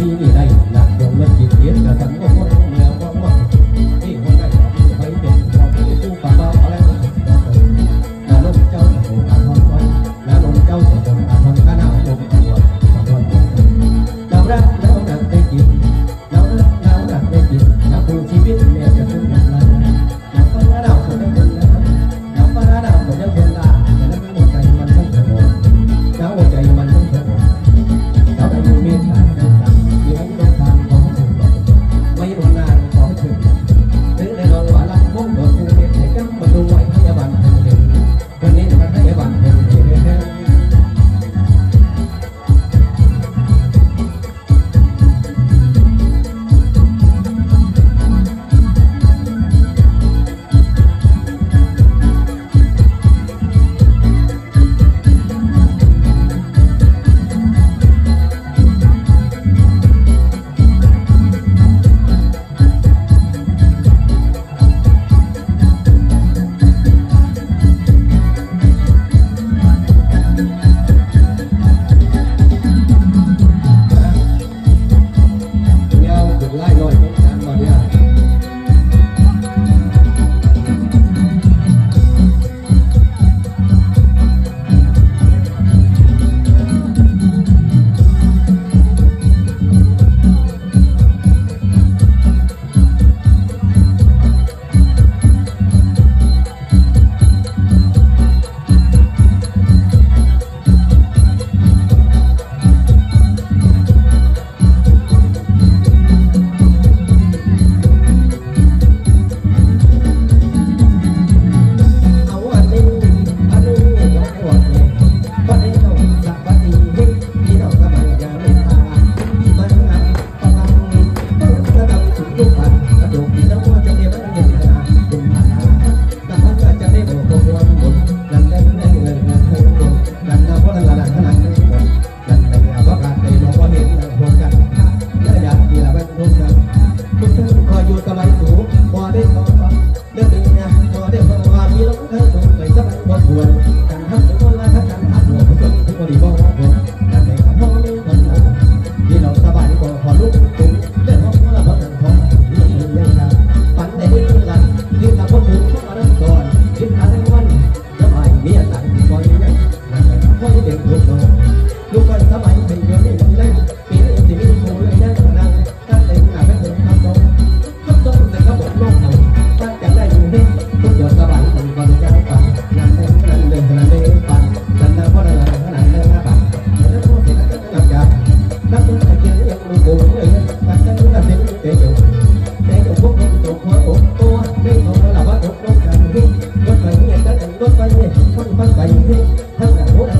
ที่ได้หนักลงและจิตเย็นกระสัน don't be the one ทั้งหมด